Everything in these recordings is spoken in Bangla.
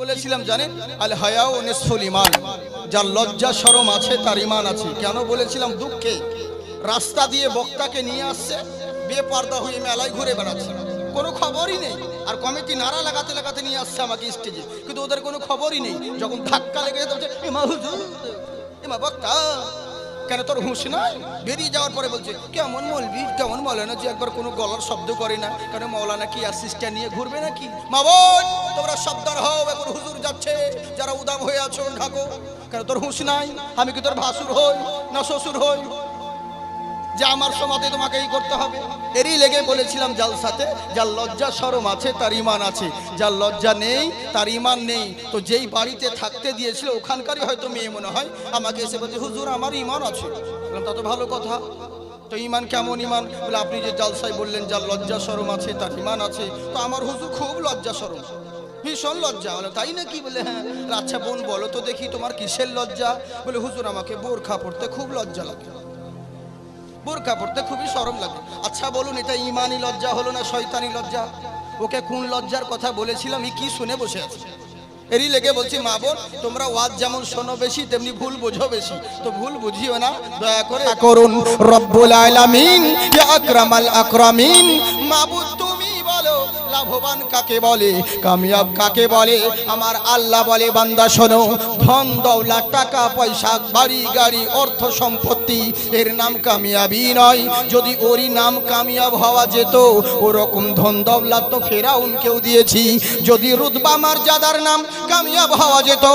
বলেছিলাম, জানেন? আল হায়াও নেসফুল ইমান যার লজ্জা শরম আছে, তার ইমান আছে। কেন বলেছিলাম? দুঃখে। রাস্তা দিয়ে বক্তাকে নিয়ে আসছে, বেপর্দা হয়ে মেলায় ঘুরে বেড়াচ্ছে। কোনো খবরই নেই। আর কমিটি নারা লাগাতে লাগাতে নিয়ে আসছে আমাকে স্টেজে। কিন্তু ওদের কোনো খবরই নেই। যখন ধাক্কা লেগে যেতে হচ্ছে এমা হুজুর, এমা বক্তা কেন তোর হুঁশ নাই? বেরিয়ে যাওয়ার পরে বলছে, কেমন মলবি কেমন মৌলানা যে একবার কোনো গলার শব্দ করে না? কেন মৌলানা কি আর নিয়ে ঘুরবে নাকি? মা বোন, তোমরা শব্দার হও এখন হুজুর যাচ্ছে। যারা উদাম হয়ে আছো, ঢাকো। কেন তোর হুঁশ নাই? আমি কি তোর ভাসুর হই না শ্বশুর হই? যে আমার সমাধি তোমাকে এই করতে হবে। এরই লেগে বলেছিলাম জালসাতে, যার লজ্জা সরম আছে, তার ইমান আছে। যার লজ্জা নেই, তার ইমান নেই। তো যেই বাড়িতে থাকতে দিয়েছিল, ওখানকারই হয়তো মেয়ে মনে হয়। আমাকে এসে বলছে, হুজুর, আমার ইমান আছে। তা তো ভালো কথা। তো ইমান কেমন ইমান বলে, আপনি যে জালসাই বললেন, যার লজ্জা সরম আছে, তার ইমান আছে, তো আমার হুজুর খুব লজ্জা সরম। ভীষণ লজ্জা। বলে, তাই না কি বলে হ্যাঁ। আচ্ছা বোন, বলো তো দেখি তোমার কিসের লজ্জা? বলে, হুজুর, আমাকে বোরখা পড়তে খুব লজ্জা লাগে। বোরকা পড়তে খুবই সরম লাগে। আচ্ছা বলুন এটা ইমানি লজ্জা হলো না শয়তানি লজ্জা? ওকে কোন লজ্জার কথা বলেছিলাম কি শুনে বসে আছে? এরই লেগে বলছি মা বোন তোমরা ওয়াজ যেমন শোনো বেশি তেমনি ভুল বোঝো বেশি। তো ভুল বুঝিও না দয়া করে করুন রব্বুল আলামিন ইয়া আকরামাল আকরামিন। মাবুদ লাভবান কাকে বলে? কামিয়াব কাকে বলে? আমার আল্লাহ বলে, বান্দা, শোনো, ধন দৌলা টাকা, পয়সা, বাড়ি, গাড়ি, অর্থ সম্পত্তি, এর নাম কামিয়াবি নয়। যদি ওরই নাম কামিয়াব হওয়া যেত, ওরকম ধন দৌলা তো ফেরাউনকেও দিয়েছি। যদি রুতবা মর্যাদার নাম কামিয়াব হওয়া যেত,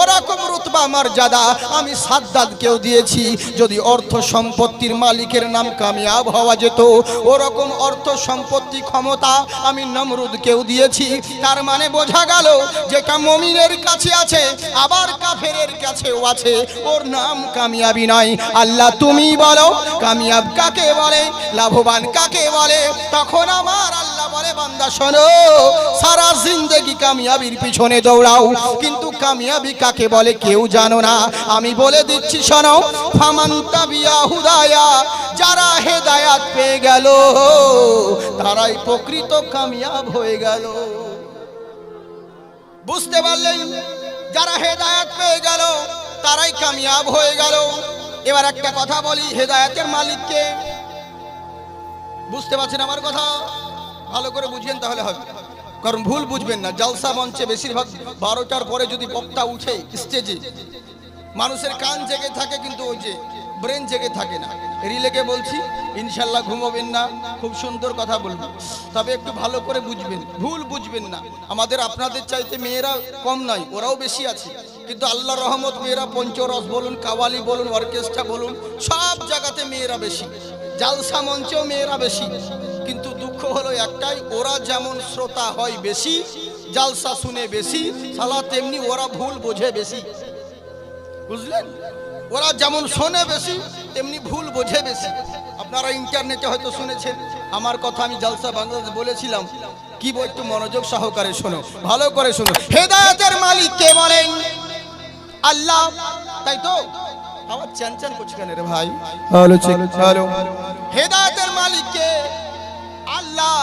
ওরকম রুতবা মর্যাদা আমি সাদ্দাদকেও দিয়েছি। যদি অর্থ সম্পত্তির মালিকের নাম কামিয়াব হওয়া যেত, ওরকম অর্থ সম্পত্তি ক্ষমতা আমি নমরুদকেও দিয়েছি। তার মানে বোঝা গেল যেটা মমিনের কাছে আছে, আবার কাফেরের কাছেও আছে। ওর নাম কামিয়াবি নয়। আল্লাহ তুমি বলো, কামিয়াব কাকে বলে, লাভবান কাকে বলে? তখন আমার আল্লাহ বলে, বান্দা শোনো, সারা জিন্দগি কামিয়াবির পিছনে দৌড়াও। কিন্তু কামিয়াবি কাকে বলে কেউ জানো না। আমি বলে দিচ্ছি, শোনো ফামান্তা বিয়া হুদায়া যারা হেদায়াত পেয়ে গেল, তারাই প্রকৃত কামিয়াব হয়ে গেল। বুঝতে পারলেন? যারা হেদায়াত পেয়ে গেল, তারাই কামিয়াব হয়ে গেল। এবার একটা কথা বলি, হেদায়াতের মালিককে। বুঝতে পারছেন আমার কথা? ভালো করে বুঝবেন তাহলে হবে। কারণ ভুল বুঝবেন না, জলসা মঞ্চে বেশিরভাগ বারোটার পরে যদি বক্তা উঠে স্টেজে মানুষের কান জেগে থাকে কিন্তু ওই যে ব্রেন জেগে থাকে না। রিলেকে বলছি, ইনশাল্লাহ ঘুমাবেন না, খুব সুন্দর কথা বলবেন তবে একটু ভালো করে বুঝবেন, ভুল বুঝবেন না। আমাদের আপনাদের চাইতে মেয়েরা কম নয়, ওরাও বেশি আছে। কিন্তু আল্লাহ রহমত মেয়েরা, পঞ্চরস বলুন, কাওয়ালি বলুন, অর্কেস্ট্রা বলুন, সব জায়গাতে মেয়েরা বেশি। জালসা মঞ্চেও মেয়েরা বেশি। কিন্তু দুঃখ হলো একটাই, ওরা যেমন শ্রোতা হয় বেশি, জালসা শুনে বেশি সালা তেমনি ওরা ভুল বোঝে বেশি। বুঝলেন? ওরা যেমন শোনে বেশি তেমনি ভুল বোঝে বেশি। আপনারা ইন্টারনেটে হয়তো শুনেছেন আমার কথা আমি জালসা বাংলাদেশ বলেছিলাম। কি একটু মনোযোগ সহকারে শোনো ভালো করে শোনো। হেদায়তের মালিক কে বলেন? আল্লাহ তাই তো? আমার চ্যান চ্যান করছে কেন রে ভাই? হ্যালো হ্যালো হেদায়েতের মালিক কে? আল্লাহ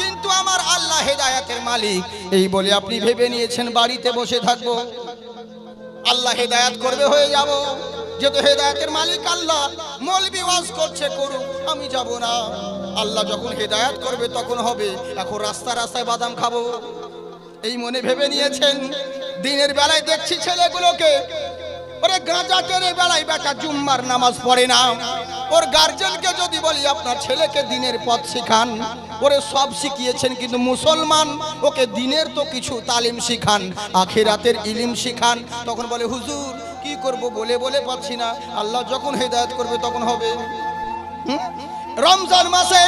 কিন্তু আমার আল্লাহ হেদায়তের মালিক। এই বলে আপনি ভেবে নিয়েছেন বাড়িতে বসে থাকব। আল্লাহ হেদায়াত করবে, হয়ে যাব। যেহেতু হেদায়াতের মালিক আল্লাহ, মৌলবি ওয়াজ করছে করুক আমি যাব না। আল্লাহ যখন হেদায়াত করবে, তখন হবে। এখন রাস্তা, রাস্তায় বাদাম খাব। এই মনে ভেবে নিয়েছেন? দিনের বেলায় দেখছি ছেলেগুলোকে, ওরে গাঁজা টেনে বেলায় বেটা জুম্মার নামাজ পড়ে না। ওর গার্জেনকে যদি বলি, আপনার ছেলেকে দিনের পথ শিখান। ওরে সব শিখিয়েছেন কিন্তু মুসলমান, ওকে দিনের তো কিছু তালিম শিখান, আখেরাতের ইলিম শিখান। তখন বলে, হুজুর, কি করব বলে বলে পাচ্ছি না। আল্লাহ যখন হেদায়েত করবে তখন হবে? রমজান মাসে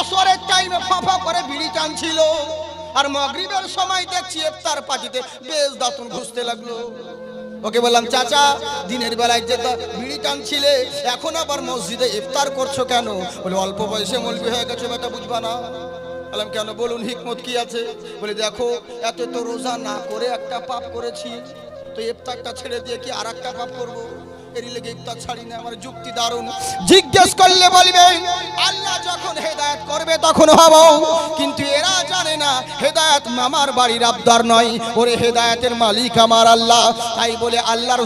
আসরের টাইমে ফাঁফা করে বিড়ি টানছিল। আর মগরিবের সময় দেখছি ইফতার পার্টিতে বেশ দাঁতন ঘুষতে লাগল। ওকে বললাম, চাচা, দিনের বেলায় যে বিড়ি টানছিলে, এখন আবার মসজিদে ইফতার করছ কেন? বলে, অল্প বয়সে মলবি হয়ে গেছে বেটা, বুঝবা না। বললাম, কেন? বলুন, হিকমত কি আছে? বলে, দেখো, এত তো রোজা না করে একটা পাপ করেছি, তো ইফতারটা ছেড়ে দিয়ে কি আর একটা পাপ করব?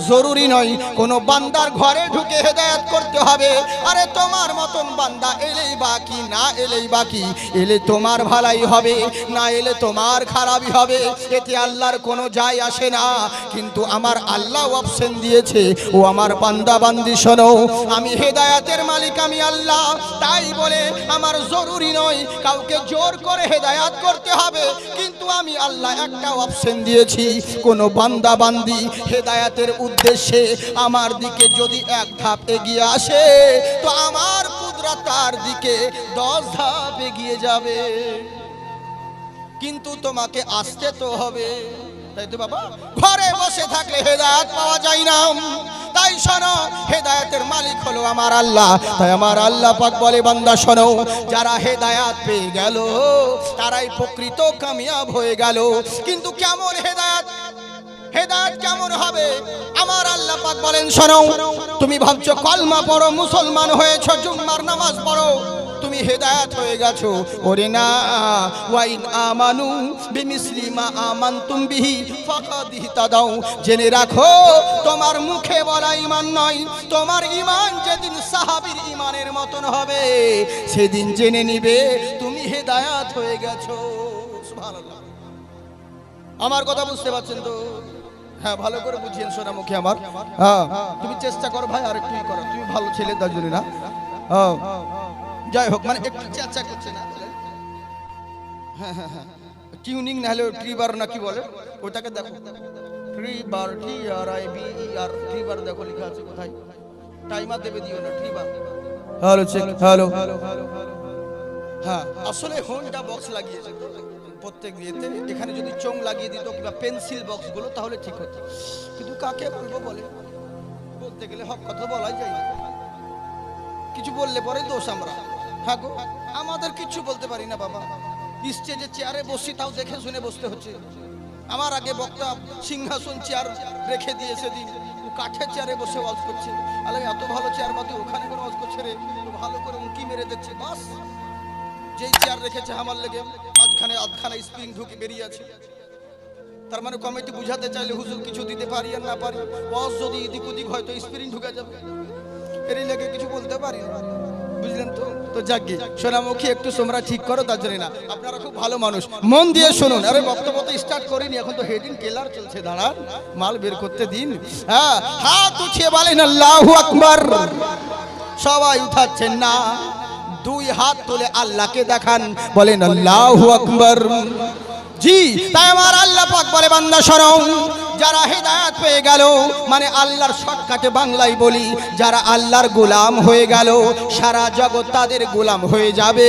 জরুরি নয়, কোনো বান্দার ঘরে ঢুকে হেদায়েত করতে হবে। আরে তোমার মতন বান্দা এলেই বাকি, না এলেই বাকি। এলে তোমার ভালাই হবে, না এলে তোমার খারাপই হবে। এতে আল্লাহর কোনো যায় আসে না। কিন্তু আমার আল্লাহ অপশন দিয়েছে, ও আমার বান্দা বান্দি শোনো, আমি হেদায়াতের মালিক, আমি আল্লাহ। তাই বলে আমার জরুরি নয় কাউকে জোর করে হেদায়াত করতে হবে, কিন্তু আমি আল্লাহ একটা অপশন দিয়েছি। কোনো বান্দা বান্দি হেদায়াতের উদ্দেশ্যে আমার দিকে যদি এক ধাপ এগিয়ে আসে, তো আমার কুদরা তার দিকে দশ ধাপ এগিয়ে যাবে। কিন্তু তোমাকে আসতে তো হবে। তাই তো বাবা, ঘরে বসে থাকলে হেদায়াত পাওয়া যায় না। তাই শোনো, হেদায়তের মালিক হলো আমার আল্লাহ। তাই আমার আল্লাহ পাক বলে, বান্দা শোনো, যারা হেদায়াত পেয়ে গেল, তারাই প্রকৃত কামিয়াব হয়ে গেল। কিন্তু কেমন হেদায়াত? হেদায়ত কেমন হবে? আমার আল্লাহ পাক বলেন, শোনো, তুমি ভাবছ কলমা পড়ো, মুসলমান হয়েছো, জুম্মার নামাজ পড়ো। তুমি হেদায়েত হয়ে গেছো। ওরে না, ওয়াইন আমানু বিমিসলি মা আমানতুম বিহি ফাকাদ ইহতাদাউ। জেনে রাখো, তোমার মুখে বলা ইমান নয়, তোমার ইমান যেদিন সাহাবীর ঈমানের মতন হবে, সেদিন জেনে নিবে তুমি হেদায়েত হয়ে গেছো। সুবহানাল্লাহ। আমার কথা বুঝতে পারছেন তো? হ্যাঁ ভালো করে বুঝিয়েন সোনা মুখে আমার। হ্যাঁ তুমি চেষ্টা করো ভাই আর একটু করো। তুমি ভালো ছেলে, তার জন্য না? হ্যাঁ। যাই হোক মানে একটু চেষ্টা করছে না। হ্যাঁ হ্যাঁ হ্যাঁ। টিউনিং না হলে ট্রিবার না কি বলে? ওটাকে দেখো। ট্রিবার টি আর আই বি ই আর ট্রিবার দেখো লেখা আছে কোথায়? টাইমার দেবে দিও না ট্রিবার হ্যালো চেক হ্যালো হ্যাঁ আসলে হোন্ডা বক্স লাগিয়েছে। প্রত্যেক ইয়েতে। এখানে যদি চোং লাগিয়ে দিত কিংবা পেন্সিল বক্সগুলো তাহলে ঠিক হতো। কিন্তু কাকে বলব বলে? বলতে গেলে হক কথা বলাই যায় না। কিছু বললে পরে দোষ আমরা। হ্যাঁ আমাদের কিছু বলতে পারি না বাবা। স্টেজে চেয়ারে বসি, তাও দেখে শুনে বসতে হচ্ছে। আমার আগে বক্তা সিংহাসন চেয়ার রেখে দিয়ে সেদিন কাঠের চেয়ারে বসে ওয়াজ করছে। আলে এত ভালো চেয়ার মাতে ওখানে করে ওয়াজ করছে রে? ভালো করে উঁকি মেরে দিচ্ছে, বাস। যেই চেয়ার রেখেছে আমার লেগে, মাঝখানে আধখানা স্প্রিং ঢুকে বেরিয়ে আছে। তার মানে কমিটি বুঝাতে চাইলে হুজুর কিছু দিতে পারি আর না পারি? বস যদি এদিক ওদিক হয়তো স্প্রিং ঢুকে যাবে। এরই লেগে কিছু বলতে পারি না। বুঝলেন তো? তো যাকে সোনামুখী একটু তোমরা ঠিক করো, তার জন্য না। আপনারা খুব ভালো মানুষ। মন দিয়ে শুনুন। আরে, বক্তব্য তো স্টার্ট করিনি, এখন তো হেডিং কেলার চলছে, দাঁড়ান। মাল বের করতে দিন। হ্যাঁ হাত উঠিয়ে বলেন, আল্লাহু আকবার। সবাই উঠাচ্ছেন না। দুই হাত তুলে আল্লাহকে দেখান। বলেন, আল্লাহু আকবার। জি, তাই আমার আল্লাহ পাক বলে, বান্দা শরম যারা হেদায়াত পেয়ে গেল মানে আল্লাহর শর্টকাটে বাংলায় বলি, যারা আল্লাহর গোলাম হয়ে গেল, সারা জগৎ তাদের গোলাম হয়ে যাবে।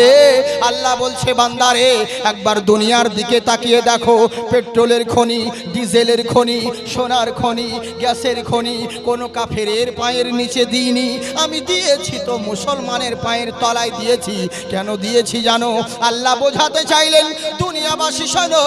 আল্লাহ বলছে, বান্দারে, একবার দুনিয়ার দিকে তাকিয়ে দেখো, পেট্রোলের খনি, ডিজেলের খনি, সোনার খনি, গ্যাসের খনি, কোনো কাফেরের পায়ের নিচে দিইনি। আমি দিয়েছি তো মুসলমানের পায়ের তলায় দিয়েছি। কেন দিয়েছি জানো? আল্লাহ বোঝাতে চাইলেন, দুনিয়াবাসী শোনো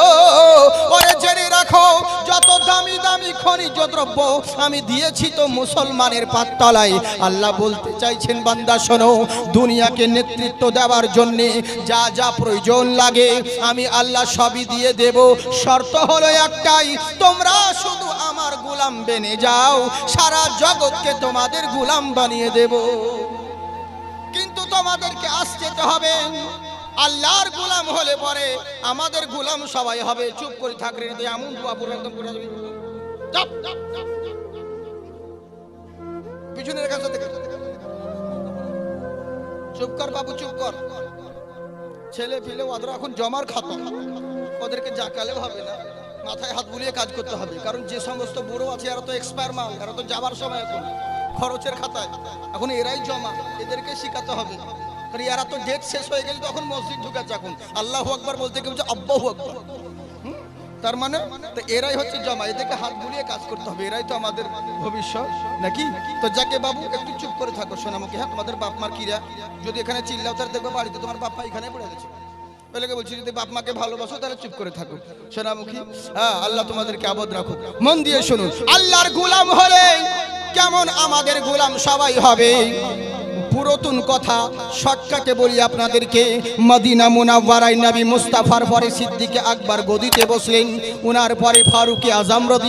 ওরে জেনে রাখো যত দামি দামি খনিজ দ্রব্য আমি দিয়েছি তো মুসলমানের পাততলায় আল্লাহ বলতে চাইছেন, বান্দা, শোনো, দুনিয়াকে নেতৃত্ব দেওয়ার জন্যে যা যা প্রয়োজন লাগে, আমি আল্লাহ সবই দিয়ে দেব। শর্ত হলো একটাই, তোমরা শুধু আমার গোলাম বেনে যাও, সারা জগৎকে তোমাদের গোলাম বানিয়ে দেব। কিন্তু তোমাদেরকে আসতে হবে। আল্লাহর গোলাম হলে পরে আমাদের গোলাম সবাই হবে। চুপ করে থাকলে এমন দোয়া পড়ে একদম করে যাবে। পিছনের চুপ কর বাবু, চুপ কর। ছেলে ফেলে ওদের এখন জমার খাতা ওদেরকে জাকালেও হবে না। মাথায় হাত বুলিয়ে কাজ করতে হবে। কারণ যে সমস্ত বুড়ো আছে, এরা তো এক্সপায়ার মাল। এরা তো যাবার সময় এখন। খরচের খাতায়। এখন এরাই জমা। এদেরকে শিখাতে হবে। কারণ এরা তো ডেট শেষ হয়ে গেলে তখন মসজিদ ঢুকাচ্ছে এখন আল্লাহ আকবার বলতে কেউ আব্বাহু আকবার? তার মানে তো এরাই হচ্ছে জমা, এদেরকে হাত বুলিয়ে কাজ করতে হবে, এরাই তো আমাদের ভবিষ্যৎ, নাকি? তো যাকে বাবু, একটু চুপ করে থাকো সোনামুখী হ্যাঁ তোমাদের বাপ মার কিরা যদি এখানে চিল্লাও তার দেখবে বাড়িতে তোমার বাপ এখানে পড়ে গেছে বলে বলছি, যদি বাপ মাকে ভালোবাসো তাহলে চুপ করে থাকো। সোনামুখী হ্যাঁ আল্লাহ তোমাদেরকে আবদ রাখো মন দিয়ে শুনুন, আল্লাহর গোলাম হলে কেমন আমাদের গোলাম সবাই হবে। পুরাতন কথা শর্টকাটে বলি আপনাদেরকে, মদিনা মুনাওয়ারাই নবী মুস্তাফার পরে সিদ্দিকে আকবর গদিতে বসলেন, উনার পরে ফারুকে আজম রদি